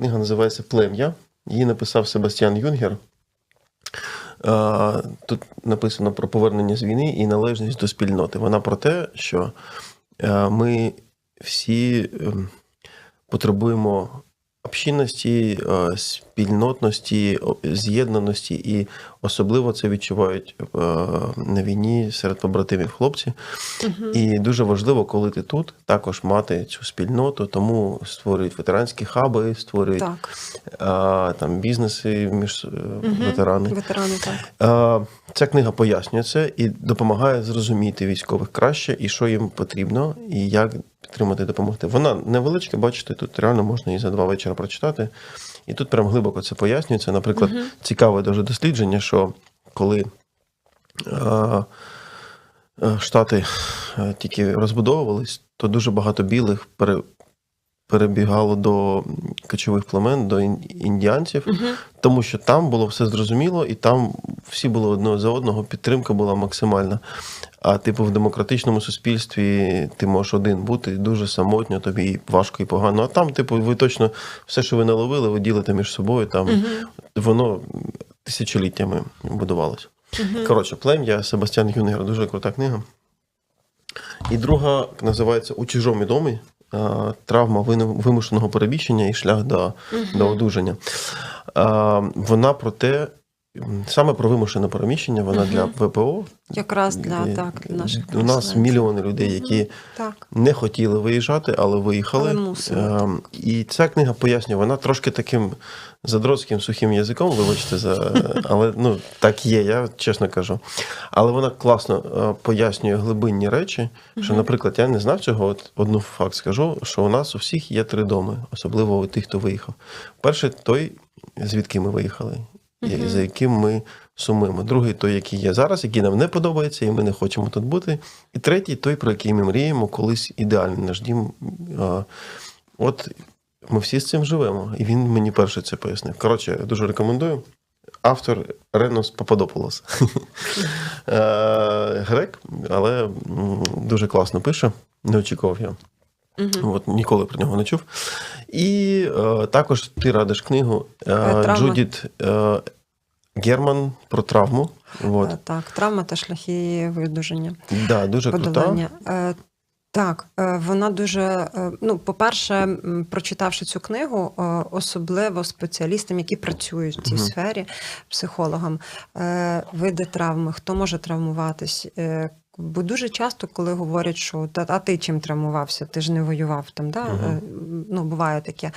Книга називається Плем'я. Її написав Себастьян Юнгер. Тут написано про повернення з війни і належність до спільноти. Вона про те, що е, ми всі ем, потребуємо общинності, е, спільнотності, з'єднаності, і особливо це відчувають е, на війні серед побратимів хлопці. І дуже важливо, коли ти тут, також мати цю спільноту, тому створюють ветеранські хаби, створюють Так, а, там бізнеси між е, ветерани. ветерани, так. Ця книга пояснює це і допомагає зрозуміти військових краще і що їм потрібно, і як підтримати допомогти. Вона невеличка, бачите, тут реально можна її за два вечора прочитати. І тут прям глибоко це пояснюється. Наприклад, цікаве дуже дослідження, що коли а, а, Штати е, тільки розбудовувались, то дуже багато білих пере, перебігало до кочових племен, до ін- індіанців, тому що там було все зрозуміло, і там всі були одного за одного, підтримка була максимальна. А типу в демократичному суспільстві ти можеш один бути дуже самотньо, тобі важко і погано. А там, типу, ви точно все, що ви наловили, ви ділите між собою. Там воно тисячоліттями будувалося. Коротше, плем'я Себастьян Юнгер, дуже крута книга. І друга називається У чужому домі. Травма вимушеного переміщення і шлях до, до одужання. Вона про те, саме про вимушене переміщення, вона для ВПО. Якраз для, І так, для наших У нас мільйони людей, які Так. не хотіли виїжджати, але виїхали. Але мусили, Ем, І ця книга пояснює, вона трошки таким задроцьким сухим язиком, вибачте, за, але ну, так є, я чесно кажу. Але вона класно е, пояснює глибинні речі. Що, наприклад, я не знав цього. От одну факт скажу, що у нас у всіх є три доми, особливо у тих, хто виїхав. Перший той, звідки ми виїхали, і за яким ми сумуємо. Другий той, який є зараз, який нам не подобається, і ми не хочемо тут бути. І третій той, про який ми мріємо, колись ідеальний наш дім. От ми всі з цим живемо. І він мені перше це пояснив. Коротше, дуже рекомендую. Автор Ренос Пападополос. Е, Грек, але дуже класно пише. Не очікував я. От, ніколи про нього не чув. І е, також ти радиш книгу е. Джудіт е, Герман про травму. От. Е, Так, травма та шляхи видуження. Да, дуже крута. подолання. Е, Так, е, вона дуже. е, Ну, по-перше, прочитавши цю книгу, е, особливо спеціалістам, які працюють в цій Мгм. сфері, психологам, е, види травми, хто може травмуватись. Бо дуже часто, коли говорять, що та а ти чим травмувався, ти ж не воював там, да? Е, ну буває таке.